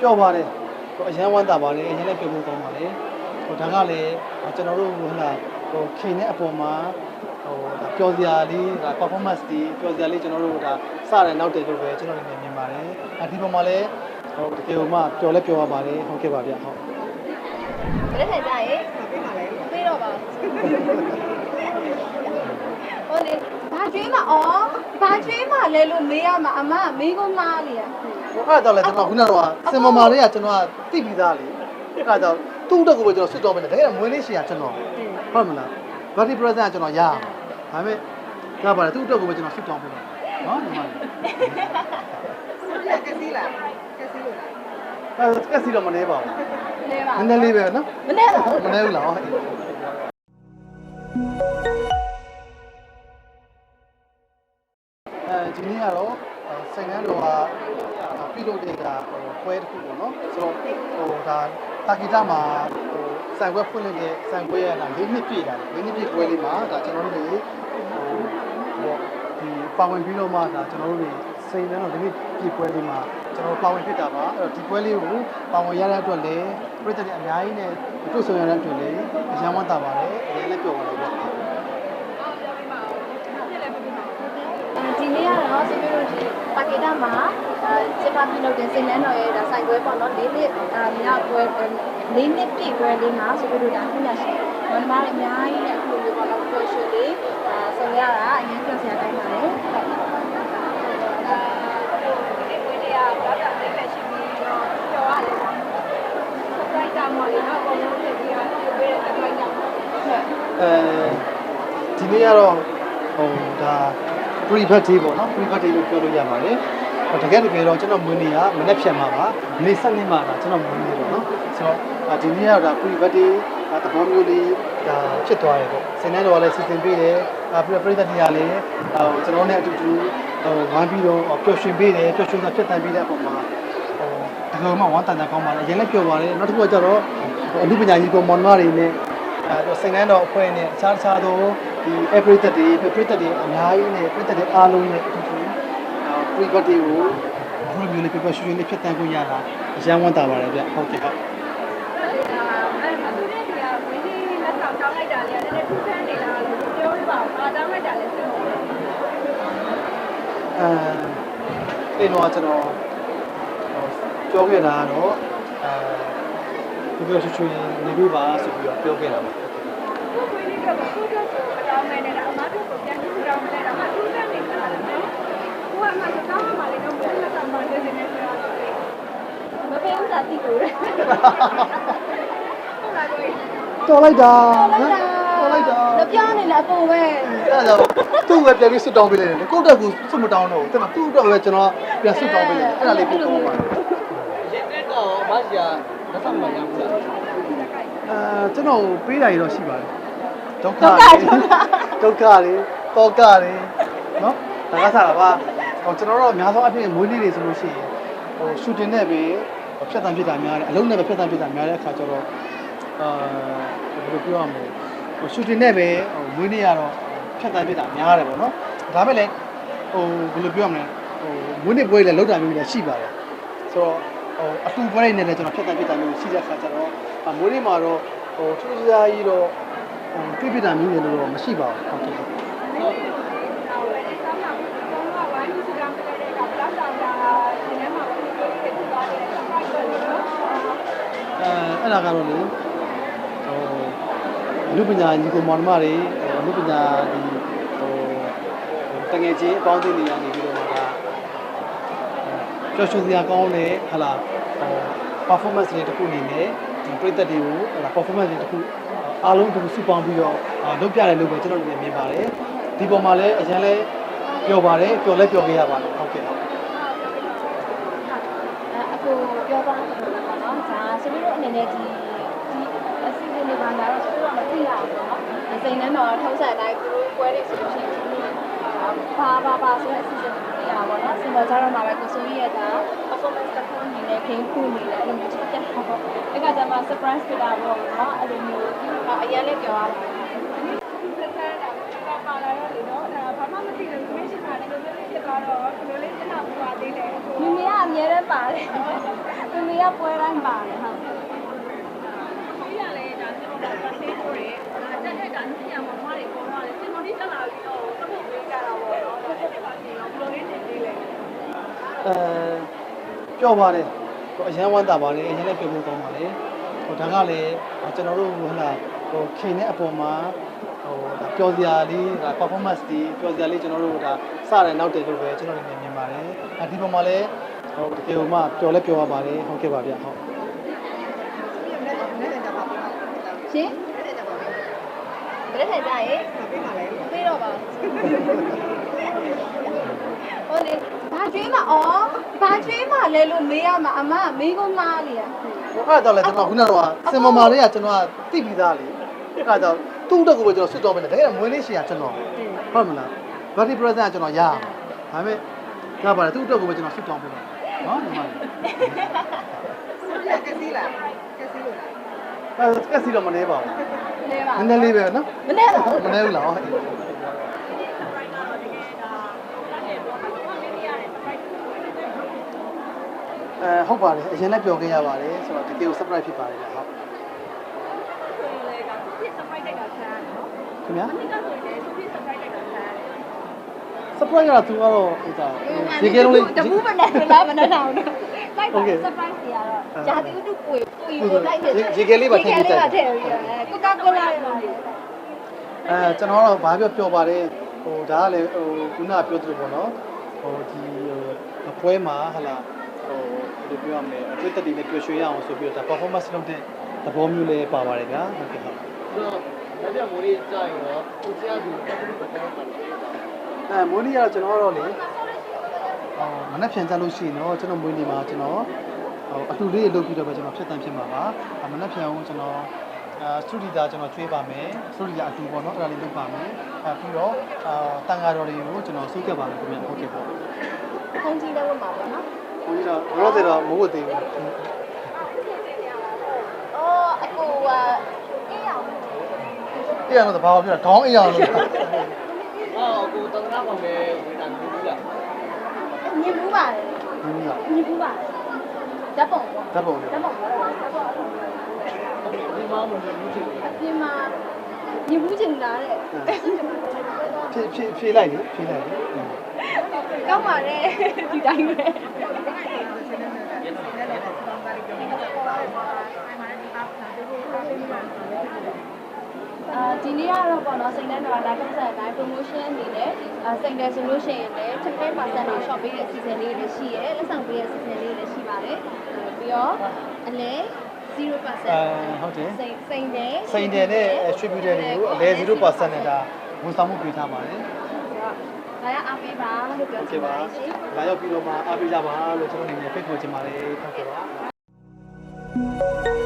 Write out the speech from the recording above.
ပျော်ပါတယ်ဟိုအရန်ဝမ်းသာပါတယ်အရင်လည်းပျော်ဖို့ကောင်းပါတယ်ဟိုဒါကလည်းကျွန်တော်တို့ဟိုလာဟိုခင်တဲ့အပေါ်မှာဟိုဒါပျော်စရာလေးဒါ performance ဒီပျော်စရာလေးကျွန်တော်တို့ဒါစတယ်နောက်တယ်လို့ပဲကျွန်တော်လည်းမြင်ပါတယ်အဒီပေါ်မှာလည်းဟိုတကယ်လို့မှပျော်လဲပျော်ရပါတယ်ဟုတ်ကဲ့ပါဗျဟုတ်ဘယ်ထိုင်ကြရေပြေးတော့ပါဟိုလေဘာကျွေးမအော်ဘာကျွေးမလဲလို့မေးရမှာအမကမေးကုန်လားလေဟို အဲ့ဒါတော့လေကျွန်တော်ခုနကတော့စင်မမာလေးကကျွန်တော်ကတိပြီးသားလေအဲ့ဒါကြောင့်သူ့တက်ကိုပဲကျွန်တော်ဆွတ်တော်မယ်တကယ်မွေးလေးရှင်ကကျွန်တော်ဟုတ်မလားဗတ်တီပရက်ဇင့်ကကျွန်တော်ရအောင်ဒါပေမဲ့ကပါတယ်သူ့တက်ကိုပဲကျွန်တော်ဆွတ်တော်မယ်နော်ညီမလေးကစီလားကစီလို့လားအဲကက်စီတော့မနေပါဘူးလဲပါနည်းနည်းလေးပဲနော်မနဲ့ပါဘူးမနေဘူးလားဟောအဲ ပွဲတစ်ခုပေါ့နော်ဆိုတော့ဟိုဒါတာဂီတာမှာဟိုစံပွဲဖွင့်နေတဲ့စံပွဲရတာ၄နှစ်ပြည့်တာ၄နှစ်ပြည့်ပွဲလေးမှာဒါကျွန်တော်တို့တွေဟိုပေါ့ဒီပါဝင်ပြီးတော့မှဒါကျွန်တော်တို့တွေစိန်နှန်းတော်ဒီနေ့ပြည့်ပွဲလေးမှာကျွန်တော်ပါဝင်ဖြစ်တာပါအဲ့တော့ဒီပွဲလေးကိုပါဝင်ရတဲ့အတွက်လည်းပြည်သက်တွေအများကြီးနဲ့တွေ့ဆုံရတဲ့အတွက်လည်းအယံဝမ်းသာပါတယ်အရင်လည်းပြောပါတော့ဗျ ဒီ နေ့ကတော့ဆိုပြီးတော့ဒီပါကီတာမှာအဲစစ်ပါပြုလုပ်တဲ့စိန်လန်းတော်ရဲ့ဒါဆိုင်ပွဲပေါ့နော်၄နှစ်အာမြောက်ပွဲ၄နှစ်ပြည့်ပွဲလေးမှာဆိုပြီးတော့ဒါခုနရှိမမလေးအများကြီးနဲ့အခုလိုပေါ့နော်ပျော်ရွှင်လေးအာဆောင်ရတာအရင်ပြောစရာတိုင်းပါတယ်ဟုတ်အာဒီပွဲလေးကတော့တာလေးပဲရှိပြီးတော့ပြောရတယ်။စိုက်တာမော်လေးတော့အကုန်လုံးပြပြီးတော့ပြည့်တဲ့အတိုင်းကြောင့်ဟုတ်အဲဒီနေ့ကတော့ဟိုဒါ pre birthday ပေါ့နော် pre birthday လို့ပြောလို့ရပါတယ်ဟိုတကယ်တကယ်တော့ကျွန်တော်မွေးနေ့ကမနေ့ဖြန်မှာပါနေ့ဆက်နေ့မှာဒါကျွန်တော်မွေးနေ့ပေါ့နော်ဆိုတော့အာဒီနေ့ကတော့ဒါ pre birthday သဘောမျိုးလေးဒါဖြစ်သွားတယ်ပေါ့စင်တဲ့တော်ကလည်းစီစဉ်ပေးတယ်အာပြီးတော့ပြည်သက်တွေကလည်းဟိုကျွန်တော်နဲ့အတူတူဟိုဝမ်းပြီးတော့ပျော်ရွှင်ပေးတယ်ပျော်ရွှင်စွာဖြစ်တန်ပေးတဲ့အပေါ်မှာဟိုတကယ်မှဝမ်းတန်တာကောင်းပါလေအရင်လည်းပြောပါတယ်နောက်တစ်ခုကကျတော့ဟိုအမှုပညာကြီးပေါ်မောင်နှမတွေနဲ့ အဲတော့စိန်နှန်းတော်အဖွဲ့နဲ့အခြားခြားသောဒီ every သက်တွေပြည့်သက်တွေအများကြီးနဲ့ပြည့်သက်တွေအားလုံးနဲ့အတူတူအဲ pre birthday ကိုဘယ်လိုမျိုးလေးပြပြရွှင်ရွှင်လေးဖြစ်တန်ခွင့်ရတာအရန်ဝမ်းသာပါတယ်ဗျဟုတ်ကဲ့ဟုတ်အဲ့ဒါသူတဲ့ကဝင်းကြီးလက်ဆောင်တောင်းလိုက်တာလေနည်းနည်းထူးဆန်းနေတာလို့ပြောပြပါဦး။အားတောင်းလိုက်တာလည်းသိမှာအဲအဲ့တော့ကျွန်တော်ပြောခဲ့တာကတော့အဲ ပြပြရွှင်ရွှင်နေပြပါဆိုပြီးတော့ပြောခဲ့တာပါ။ကိုဝင်းကြီးကကိုကဆိုမတောင်းမဲနေတာအမတို့ကိုပြန်ပြီးတောင်းမဲတာမှထူးဆန်းနေတာလည်းနော်။ကိုကမှတောင်းမှလည်းတော့ဘယ်လက်ဆောင်မှလည်းနေနေဆိုတော့မပေးဥစားတိကိုရ။ဟုတ်လားကို။တော်လိုက်တာတော်လိုက်တာတော်လိုက်တာ။ပြောနေလားအပေါ်ပဲအဲ့ဒါသူ့ပဲပြန်ပြီးဆွတ်တောင်းပေးလိုက်တယ်ကိုယ့်တက်ကူဆွတ်မတောင်းတော့ဘူးတဲ့မှာသူ့အတွက်ပဲကျွန်တော်ပြန်ဆွတ်တောင်းပေးလိုက်အဲ့ဒါလေးကိုကောင်းပါတယ်ရင်တက်တော့မဆီယာ လက်ဆောင်မရဘူးလားအဲကျွန်တော်ပေးတာရတော့ရှိပါတယ်ဒုက္ခဒုက္ခတွေဒုက္ခဒုက္ခတွေတောကတွေနော်ဒါကစားတာပါဟိုကျွန်တော်တို့အများဆုံးအဖြစ်မွေးနေ့တွေဆိုလို့ရှိရင်ဟိုရှူတင်နဲ့ပဲဖြတ်တန်းဖြစ်တာများတယ်အလုံးနဲ့ပဲဖြတ်တန်းဖြစ်တာများတဲ့အခါကျတော့အာဘယ်လိုပြောရမလဲဟိုရှူတင်နဲ့ပဲဟိုမွေးနေ့ကတော့ဖြတ်တန်းဖြစ်တာများတယ်ပေါ့နော်ဒါပေမဲ့လည်းဟိုဘယ်လိုပြောရမလဲဟိုမွေးနေ့ပွဲလည်းလောက်တာမျိုးလည်းရှိပါတယ်ဆိုတော့ ဟိုအတူပွဲနဲ့လည်းကျွန်တော်ဖြတ်တန်းဖြစ်တာမျိုးရှိတဲ့အခါကျတော့အမွေးနေ့မှာတော့ဟိုထူးခြားကြီးတော့ဟိုပြပြတာမျိုးလည်းတော့မရှိပါဘူးဟုတ်ကဲ့။အော်ဝယ်နေဆောင်တာကိုတော့ဝိုင်းပြီးစကားပြောတဲ့ကဘလောက်တောင်တာဒီထဲမှာပြောပြောဖြစ်သွားတယ်။ဆက်ပါတော့နော်။အဲအဲ့ဒါကတော့လေဟိုလူပညာညီကိုမောင်နှမတွေဟိုလူပညာဒီဟိုတငယ်ချင်းအပေါင်းအသင်းတွေကနေပြီးတော့ မှဒါကျော်ရွှင်စရာကောင်းတဲ့ဟာလာဟို performance တွေတစ်ခုအနေနဲ့ဒီပြည်သက်တွေကိုဟာလာ performance တွေတစ်ခုအားလုံးတစ်ခုစုပေါင်းပြီးတော့လုပ်ပြတယ်လို့ပဲကျွန်တော်တို့မြင်ပါတယ်ဒီပုံမှာလည်းအရင်လဲပျော်ပါတယ်ပျော်လဲပျော်ခဲ့ရပါတယ်ဟုတ်ကဲ့အခုပြောပါမယ်ပေါ့နော်။ဒါဆိုပြီးတော့အနေနဲ့ဒီဒီအစီအစဉ်တွေပါလာတော့ဆိုတော့မသိရဘူးပေါ့နော်။ဒီစိန်နှန်းတော်ထုံးစံတိုင်းသူတို့ပွဲတွေဆိုလို့ရှိရင်ဒီနေ့ဘာဘာဘာဆိုတဲ့အစီအစဉ်တွေ သိရပါပေါ့နော်။စင်ပေါ်ကြတော့မှာပဲကိုဆိုရတာ performance တစ်ခုအနေနဲ့ game ခုအနေနဲ့အဲ့လိုမျိုးချက်တက်တာပေါ့။အဲ့ကကြမှာ surprise ဖြစ်တာပေါ့နော်။အဲ့လိုမျိုးအရင်လည်းပြောရပါတယ်။စက်တာတာပါလာတော့လေနော်ဒါဘာမှမသိလို့ information ပါလည်းမမေကအမြဲတမ်းပါတယ်မမေကပွဲတိုင်းပါတယ်ဟုတ် အဲပျော့ပါတယ်ဟိုအရန်ဝမ်းတာပါတယ်အရင်လည်းပြောဖို့ကောင်းပါတယ်ဟိုဒါကလည်းကျွန်တော်တို့ဟိုလာဟိုခင်တဲ့အပေါ်မှာဟိုဒါပျော်စရာလေးဒါ performance ဒီပျော်စရာလေးကျွန်တော်တို့ဒါစတယ်နောက်တယ်လို့ပဲကျွန်တော်တို့မြင်ပါတယ်အဲဒီပုံမှာလည်းဟိုတကယ်လို့မှပျော်လဲပျော်ရပါတယ်ဟုတ်ကဲ့ပါဗျဟုတ်ရှင်ဘယ်ထိုင်ကြရေပြေးတော့ပါ ဟိုလေဘာကျွေးမအော်ဘာကျွေးမလဲလို့မေးရမှာအမကမေးကုန်မားလေဟိုအဲ့ဒါတော့လေကျွန်တော်ခုနကတော့စင်မမာလေးကကျွန်တော်ကတိပြီးသားလေအဲ့ဒါကြောင့်သူ့တက်ကိုပဲကျွန်တော်ဆွတ်တော်မယ်တကယ်မွေးလေးရှင်ကကျွန်တော်ဟုတ်မလား birthday present ကကျွန်တော်ရအောင်ဒါပေမဲ့ကပါတယ်သူ့တက်ကိုပဲကျွန်တော်ဆွတ်တော်မယ်နော်ညီမလေးကစီလာကစီလို့အဲကက်စီတော့မနေပါဘူးလဲပါနည်းနည်းလေးပဲနော်မနဲ့ပါဘူးမနေဘူးလားဟုတ် အဲဟုတ်ပါတယ်အရင်လည်းပြောခဲ့ရပါတယ်ဆိုတော့တကယ်ကို surprise ဖြစ်ပါတယ်ဟုတ်ခင်ဗျာ surprise ကသူကတော့ဟိုဒါဒီကဲလုံးလေးတပူးမနဲ့လားမနဲ့တော့လိုက်ပါ surprise တွေကတော့ဂျာတိဥတုကိုကိုကိုလိုက်တယ်ထည့်ပြီးတော့ကိုကာကိုလာရပါမယ်အဲကျွန်တော်တော့ဘာပြောပြောပါတယ်ဟိုဒါကလည်းဟိုခုနကပြောသလိုပေါ့နော်ဟိုဒီဟိုပွဲမှာဟလာဟိုဘယ် လိုပြောရမလဲအတွေ့အကြုံတွေနဲ့ပျော်ရွှင်ရအောင်ဆိုပြီးတော့ဒါ performance လုပ်တဲ့သဘောမျိုးလေးပါပါတယ်ဗျာဟုတ်ကဲ့ဟုတ်ဆိုတော့လက်ပြမိုးလေးကြာရင်တော့ကိုဆရာသူဘယ်လိုလုပ်ပါလဲအဲမိုးနီကတော့ကျွန်တော်တော့လေဟိုမနှက်ဖြန်ကြလို့ရှိရင်တော့ကျွန်တော်မွေးနေမှာကျွန်တော်ဟိုအတူလေးလုပ်ပြီးတော့ပဲကျွန်တော်ဖြတ်တန်းဖြစ်မှာပါမနှက်ဖြန်အောင်ကျွန်တော်အာစတူဒီတာကျွန်တော်ကျွေးပါမယ်စတူဒီတာအတူပေါ့နော်အဲ့ဒါလေးလုပ်ပါမယ်အဲပြီးတော့အာတန်ဃာတော်တွေကိုကျွန်တော်စုခဲ့ပါမယ်ခင်ဗျဟုတ်ကဲ့ပေါ့ခုံးကြီးလည်းဝင်ပါပါနော် ဘုန်းကြီးတော့ဘောစေတော့မဟုတ်သေးဘူးအော်အကူကအေးအောင်အေးရတော့ဘာပြောတာခေါင်းအေးရအောင်လို့အော်ကိုတန္တရာမောင်လေးဝင်တာမြင်ဘူးလားညင်ဘူးပါတယ်ဘုန်းကြီးကညင်ဘူးပါတယ်ဓာတ်ပုံပေါ့ဓာတ်ပုံလေးဓာတ်ပုံပေါ့ဓာတ်ပုံဒီမှာမမြင်ဘူးချင်ဘူးအပြင်မှာညင်ဘူးချင်တာတဲ့ဖြည့်ဖြည့်ဖြည့်လိုက်လေဖြည့်လိုက်လေကောင်းပါတယ်ဒီတိုင်းပဲ အာဒီနေ့ကတော့ပေါ့နော်စိတ်နဲ့တော့ live concert တိုင်း promotion အနေနဲ့အာစိတ်နဲ့ဆိုလို့ရှိရင်လည်း10%တော့ shop ပေးတဲ့ season လေးတွေရှိရဲလက်ဆောင်ပေးတဲ့ season လေးတွေရှိပါတယ်အဲပြီးတော့အလဲ0%အဲဟုတ်တယ်စိတ်စိတ်နဲ့စိန်တယ်နဲ့ distributor တွေကိုအလဲ0%နဲ့ဒါဝန်ဆောင်မှုပေးထားပါတယ် ဒါရအားပေးပါလို့ပြောဟုတ်ချင်ကဲ့ပါပါတယ်ရှင်လာရောက်ပြီးတော့မှအားပေးကြပါလို့ကျွန်တော်အနေနဲ့ဖိတ်ခေါ်ချင်ပါတယ်ဟုတ်ကဲ့ပါ